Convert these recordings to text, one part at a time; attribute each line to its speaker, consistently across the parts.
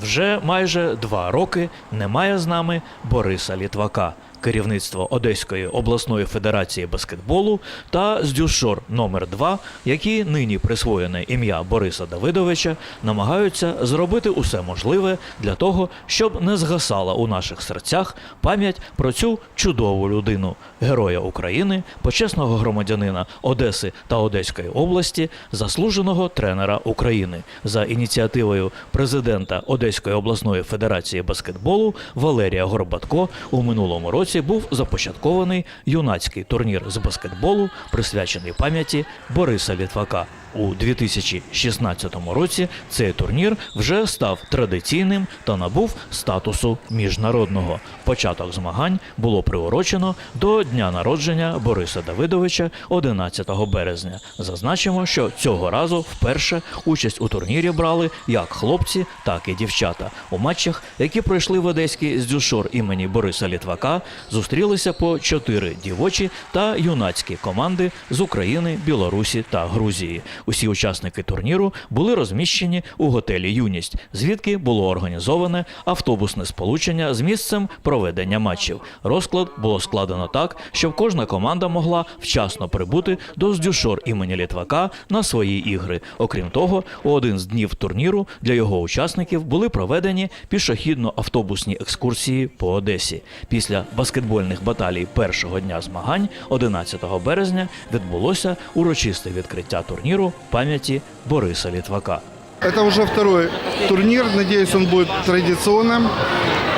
Speaker 1: Вже майже два роки немає з нами Бориса Літвака. Керівництво Одеської обласної федерації баскетболу та Здюшор номер 2 які нині присвоєне ім'я Бориса Давидовича, намагаються зробити усе можливе для того, щоб не згасала у наших серцях пам'ять про цю чудову людину, героя України, почесного громадянина Одеси та Одеської області, заслуженого тренера України. За ініціативою президента Одеської обласної федерації баскетболу Валерія Горбатко у минулому році був започаткований юнацький турнір з баскетболу, присвячений пам'яті Бориса Літвака. У 2016 році цей турнір вже став традиційним та набув статусу міжнародного. Початок змагань було приурочено до дня народження Бориса Давидовича 11 березня. Зазначимо, що цього разу вперше участь у турнірі брали як хлопці, так і дівчата. У матчах, які пройшли в Одеський здюшор імені Бориса Літвака, зустрілися по чотири дівочі та юнацькі команди з України, Білорусі та Грузії. Усі учасники турніру були розміщені у готелі Юність, звідки було організоване автобусне сполучення з місцем проведення матчів. Розклад було складено так, щоб кожна команда могла вчасно прибути до здюшор імені Літвака на свої ігри. Окрім того, у один з днів турніру для його учасників були проведені пішохідно-автобусні екскурсії по Одесі. Після баскетбольних баталій першого дня змагань, 11 березня, відбулося урочисте відкриття турніру пам'яті Бориса Літвака.
Speaker 2: Это уже второй турнир. Надеюсь, он будет традиционным.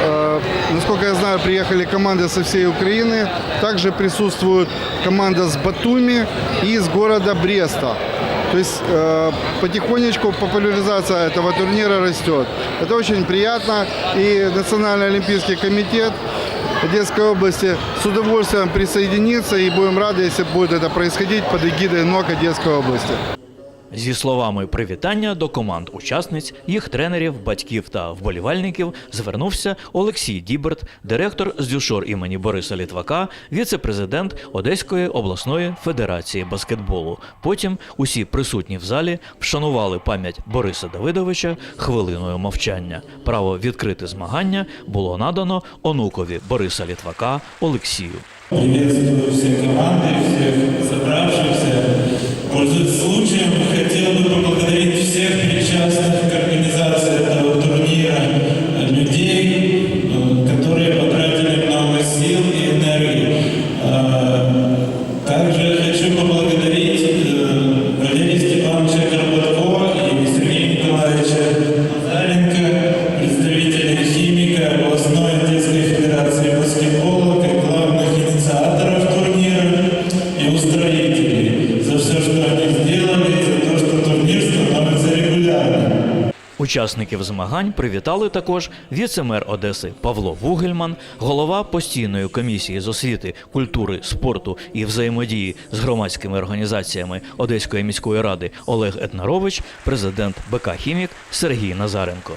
Speaker 2: Э, Насколько я знаю, приехали команды со всей Украины. Также присутствует команда с Батуми и из города Бреста. То есть э, потихонечку популяризация этого турнира растет. Это очень приятно. И Национальный олимпийский комитет Одесской области с удовольствием присоединится. И будем рады, если будет это происходить под эгидой НОК Одесской области.
Speaker 1: Зі словами привітання до команд учасниць, їх тренерів, батьків та вболівальників звернувся Олексій Діберт, директор з дюшор імені Бориса Літвака, віце-президент Одеської обласної федерації баскетболу. Потім усі присутні в залі вшанували пам'ять Бориса Давидовича хвилиною мовчання. Право відкрити змагання було надано онукові Бориса Літвака Олексію.
Speaker 3: Приветствую все команды, всех собравшихся. Пользуясь случаем, хотел
Speaker 1: Учасників змагань привітали також віце-мер Одеси Павло Вугельман, голова постійної комісії з освіти, культури, спорту і взаємодії з громадськими організаціями Одеської міської ради Олег Етнарович, президент БК Хімік Сергій Назаренко.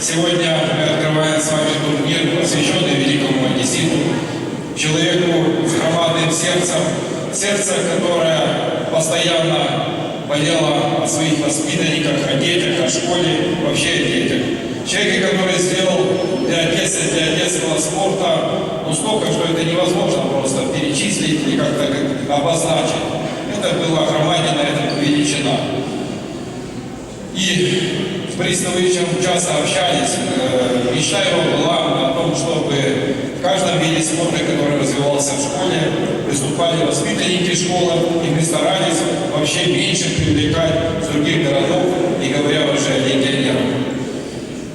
Speaker 4: Сегодня мы открываем с вами турнир, посвященный великому одесситу, человеку с громадным сердцем, сердце, которое постоянно болело о своих воспитанниках, о детях, о школе, вообще о детях. Человек, который сделал для Одессы, для одесского спорта, ну столько, что это невозможно просто перечислить или как-то как обозначить. Это была громадина, это величина. И с Борисовичем часто общались. Э, Мечта его была о том, чтобы в виде спорта, который развивался в школе, выступали воспитанники школы, и мы старались вообще меньше привлекать с других городов, не говоря уже о легионерах.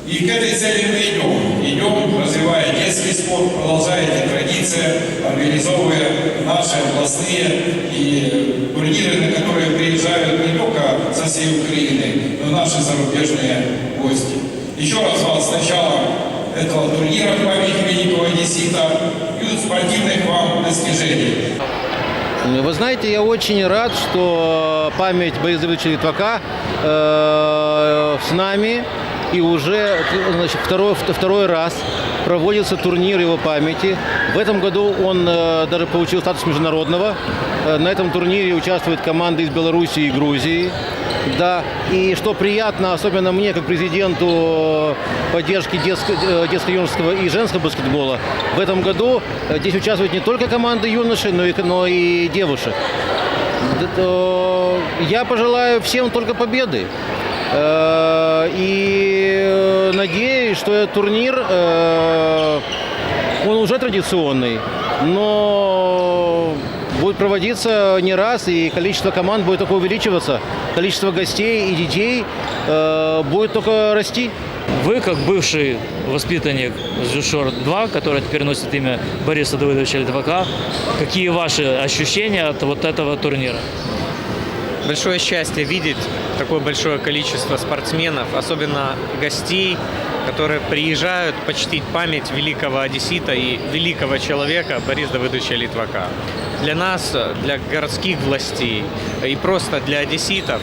Speaker 4: И к этой цели мы идем. Идем, развивая детский спорт, продолжая эти традиции, организовывая наши областные и турниры, на которые приезжают не только со всей Украины, но и наши зарубежные гости. Еще раз вас с начала этого турнира в память великого одессита и спортивных вам достижений.
Speaker 5: Вы знаете, я очень рад, что память Бориса Давидовича Литвака э, с нами. И уже значит, второй, второй раз проводится турнир его памяти. В этом году он э, даже получил статус международного. Э, на этом турнире участвуют команды из Белоруссии и Грузии. Да, и что приятно, особенно мне, как президенту поддержки детско- э, детско-юношеского и женского баскетбола, в этом году э, здесь участвуют не только команды юношей, но и, но и девушек. Я пожелаю всем только победы. Э, И э, надеюсь, что этот турнир, э, он уже традиционный, но будет проводиться не раз, и количество команд будет только увеличиваться, количество гостей и детей э, будет только расти.
Speaker 6: Вы, как бывший воспитанник Зюшор-2, который теперь носит имя Бориса Давыдовича Литвака, какие ваши ощущения от вот этого турнира?
Speaker 7: Большое счастье видеть такое большое количество спортсменов, особенно гостей, которые приезжают почтить память великого одессита и великого человека Бориса Давыдовича Литвака. Для нас, для городских властей и просто для одесситов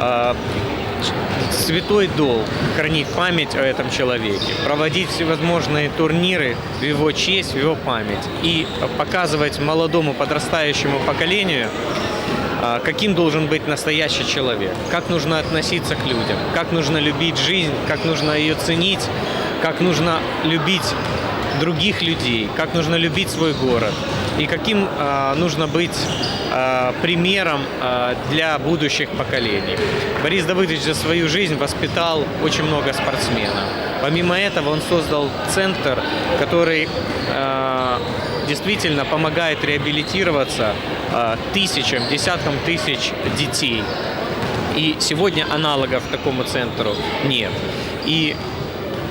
Speaker 7: э, святой долг хранить память о этом человеке, проводить всевозможные турниры в его честь, в его память и показывать молодому подрастающему поколению, а, каким должен быть настоящий человек, как нужно относиться к людям, как нужно любить жизнь, как нужно ее ценить, как нужно любить других людей, как нужно любить свой город? И каким а, нужно быть а, примером а, для будущих поколений. Борис Давыдович за свою жизнь воспитал очень много спортсменов. Помимо этого он создал центр, который а, действительно помогает реабилитироваться а, тысячам, десяткам тысяч детей. И сегодня аналогов такому центру нет. И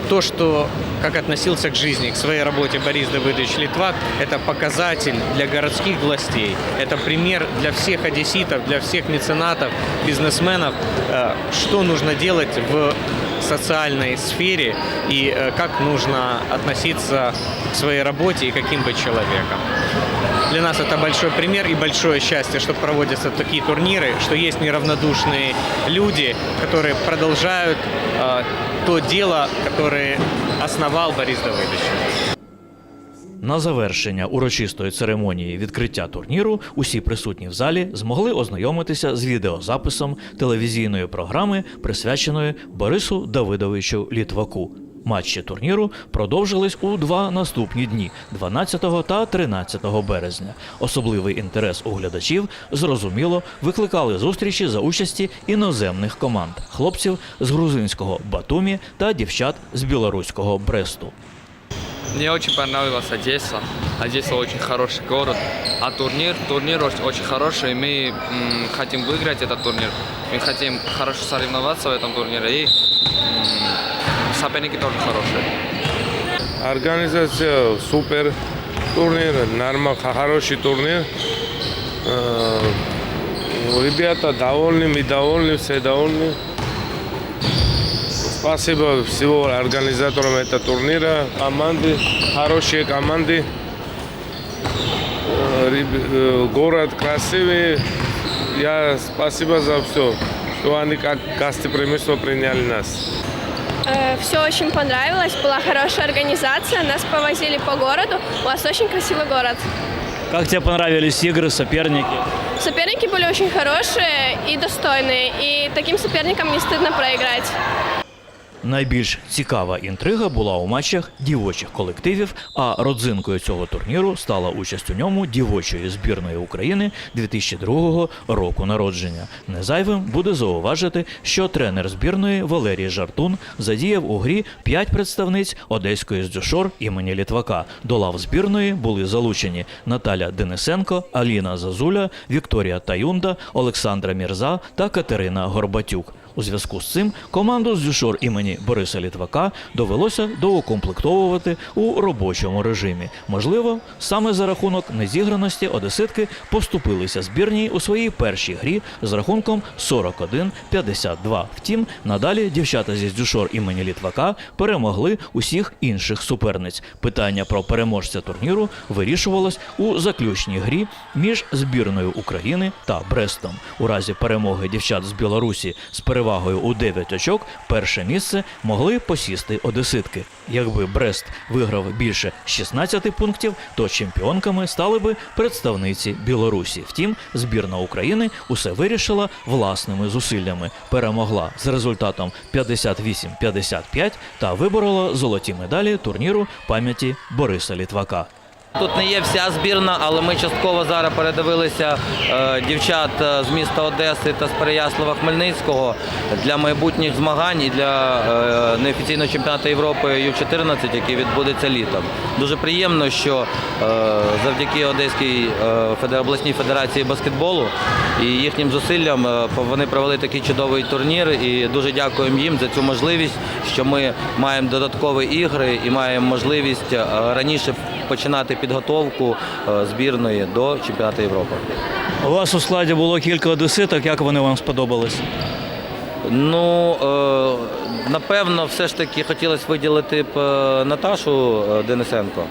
Speaker 7: то, что как относился к жизни, к своей работе Борис Давыдович Литвак, это показатель для городских властей, это пример для всех одесситов, для всех меценатов, бизнесменов, э, что нужно делать в социальной сфере и э, как нужно относиться к своей работе и каким быть человеком. Для нас это большой пример и большое счастье, что проводятся такие турниры, что есть неравнодушные люди, которые продолжают э, то дело, которое основал Борис Давыдович.
Speaker 1: На завершення урочистої церемонії відкриття турніру усі присутні в залі змогли ознайомитися з відеозаписом телевізійної програми, присвяченої Борису Давидовичу Літваку. Матчі турніру продовжились у два наступні дні 12 та 13 березня. Особливий інтерес у глядачів зрозуміло викликали зустрічі за участі іноземних команд хлопців з грузинського Батумі та дівчат з білоруського Бресту.
Speaker 8: Мне очень понравилась Одесса. Одесса очень хороший город. А турнир, турнир очень, очень хороший. и Мы м, хотим выиграть этот турнир. Мы хотим хорошо соревноваться в этом турнире. И м, соперники тоже хорошие.
Speaker 9: Организация супер, турнир, нормально, хороший турнир. Э, Ребята довольны, мы довольны, все довольны. Спасибо всего организаторам этого турнира, команды, хорошие команды. Э, реб- э, Город красивый. Я спасибо за все, что они как гостеприимство приняли нас.
Speaker 10: Все очень понравилось, была хорошая организация, нас повозили по городу. У вас очень красивый город.
Speaker 6: Как тебе понравились игры, соперники?
Speaker 10: Соперники были очень хорошие и достойные, и таким соперникам не стыдно проиграть.
Speaker 1: Найбільш цікава інтрига була у матчах дівочих колективів, а родзинкою цього турніру стала участь у ньому дівочої збірної України 2002 року народження. Незайвим буде зауважити, що тренер збірної Валерій Жартун задіяв у грі п'ять представниць одеської здюшор імені Літвака. До лав збірної були залучені Наталя Денисенко, Аліна Зазуля, Вікторія Таюнда, Олександра Мірза та Катерина Горбатюк. У зв'язку з цим команду з дюшор імені Бориса Літвака довелося доукомплектовувати у робочому режимі. Можливо, саме за рахунок незіграності одеситки поступилися збірній у своїй першій грі з рахунком 41-52. Втім, надалі дівчата зі дюшор імені Літвака перемогли усіх інших суперниць. Питання про переможця турніру вирішувалось у заключній грі між збірною України та Брестом. У разі перемоги дівчат з Білорусі з перевагою перевагою у 9 очок перше місце могли посісти одеситки. Якби Брест виграв більше 16 пунктів, то чемпіонками стали би представниці Білорусі. Втім, збірна України усе вирішила власними зусиллями, перемогла з результатом 58-55 та виборола золоті медалі турніру пам'яті Бориса Літвака.
Speaker 5: Тут не є вся збірна, але ми частково зараз передивилися е, дівчат е, з міста Одеси та з Переяслава Хмельницького для майбутніх змагань і для е, неофіційного чемпіонату Європи Ю-14, який відбудеться літом. Дуже приємно, що завдяки Одеській обласній федерації баскетболу і їхнім зусиллям вони провели такий чудовий турнір. І дуже дякуємо їм за цю можливість, що ми маємо додаткові ігри і маємо можливість раніше починати підготовку е, збірної до чемпіонату Європи.
Speaker 1: У вас у складі було кілька одеситок. Як вони вам сподобались?
Speaker 5: Ну, е, напевно, все ж таки хотілося виділити б е, Наташу Денисенко.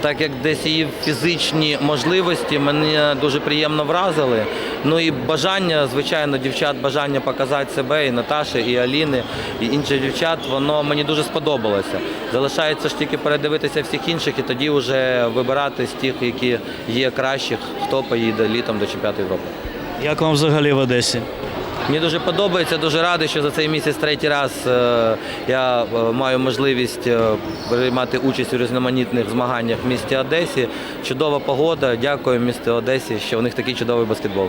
Speaker 5: Так як десь її фізичні можливості мене дуже приємно вразили. Ну і бажання, звичайно, дівчат, бажання показати себе, і Наташі, і Аліни, і інших дівчат, воно мені дуже сподобалося. Залишається ж тільки передивитися всіх інших і тоді вже вибирати з тих, які є кращих, хто поїде літом до чемпіонату Європи.
Speaker 1: Як вам взагалі в Одесі?
Speaker 5: Мені дуже подобається, дуже радий, що за цей місяць третій раз е, я е, маю можливість е, приймати участь у різноманітних змаганнях в місті Одесі. Чудова погода. Дякую місту Одесі, що у них такий чудовий баскетбол.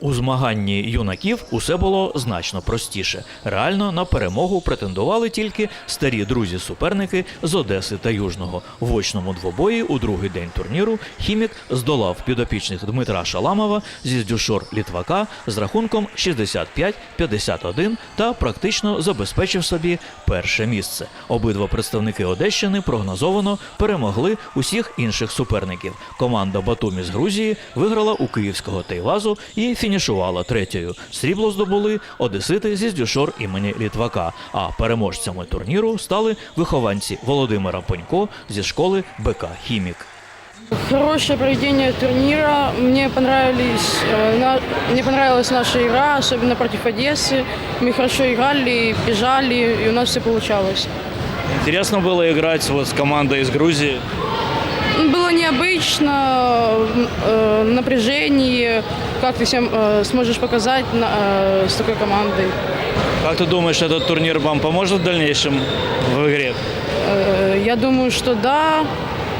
Speaker 1: У змаганні юнаків усе було значно простіше. Реально на перемогу претендували тільки старі друзі-суперники з Одеси та Южного. В очному двобої у другий день турніру хімік здолав підопічних Дмитра Шаламова зі Здюшор Літвака з рахунком 65-51 та практично забезпечив собі перше місце. Обидва представники Одещини прогнозовано перемогли усіх інших суперників. Команда Батумі з Грузії виграла у київського Тейвазу і фінішувала третьою. Срібло здобули одесити зі Здюшор імені Літвака. А переможцями турніру стали вихованці Володимира Понько зі школи БК Хімік.
Speaker 11: Хорошее проведение турнира. Мне понравились, э, на- мне понравилась наша игра, особенно против Одессы. Мы хорошо играли, бежали, и у нас все получалось.
Speaker 1: Интересно было играть вот с командой из Грузии.
Speaker 11: Было необычно, м, э, напряжение, как ты всем э, сможешь показать на- э, с такой командой.
Speaker 1: Как ты думаешь, этот турнир вам поможет в дальнейшем в игре?
Speaker 11: Э, Я думаю, что да,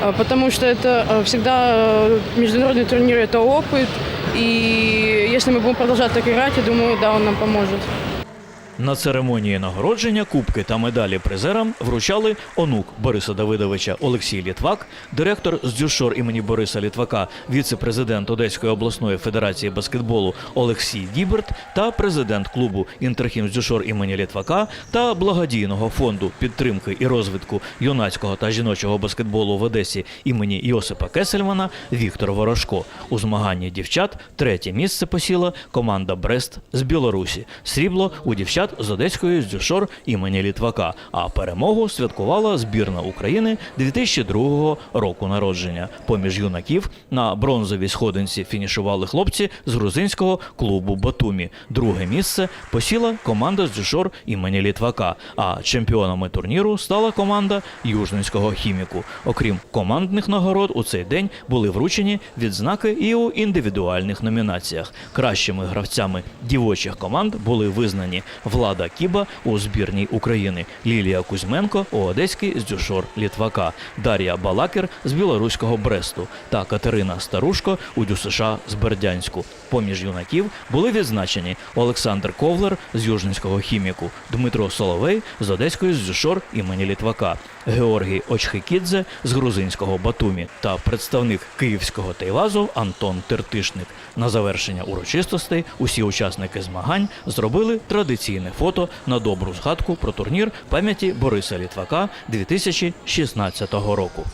Speaker 11: э, потому что это э, всегда э, международный турнир – это опыт, и если мы будем продолжать так играть, я думаю, да, он нам поможет.
Speaker 1: На церемонії нагородження кубки та медалі призерам вручали онук Бориса Давидовича Олексій Літвак, директор з Дюшор імені Бориса Літвака, віце-президент Одеської обласної федерації баскетболу Олексій Діберт та президент клубу Інтерхім з Дюшор імені Літвака та благодійного фонду підтримки і розвитку юнацького та жіночого баскетболу в Одесі імені Йосипа Кесельмана Віктор Ворожко. У змаганні дівчат третє місце посіла команда Брест з Білорусі. Срібло у дівчат з Одеської з Дюшор імені Літвака. А перемогу святкувала збірна України 2002 року народження. Поміж юнаків на бронзовій сходинці фінішували хлопці з грузинського клубу Батумі. Друге місце посіла команда з Дюшор імені Літвака. А чемпіонами турніру стала команда Южненського хіміку. Окрім командних нагород, у цей день були вручені відзнаки і у індивідуальних номінаціях. Кращими гравцями дівочих команд були визнані Влада Кіба у збірній України, Лілія Кузьменко у Одеській з Дюшор Літвака, Дар'я Балакер з білоруського Бресту та Катерина Старушко у ДЮСШ з Бердянську. Поміж юнаків були відзначені Олександр Ковлер з Южненського хіміку, Дмитро Соловей з Одеської з Дюшор імені Літвака, Георгій Очхикідзе з грузинського Батумі та представник київського Тейвазу Антон Тертишник. На завершення урочистостей усі учасники змагань зробили традиційне фото на добру згадку про турнір пам'яті Бориса Літвака 2016 року.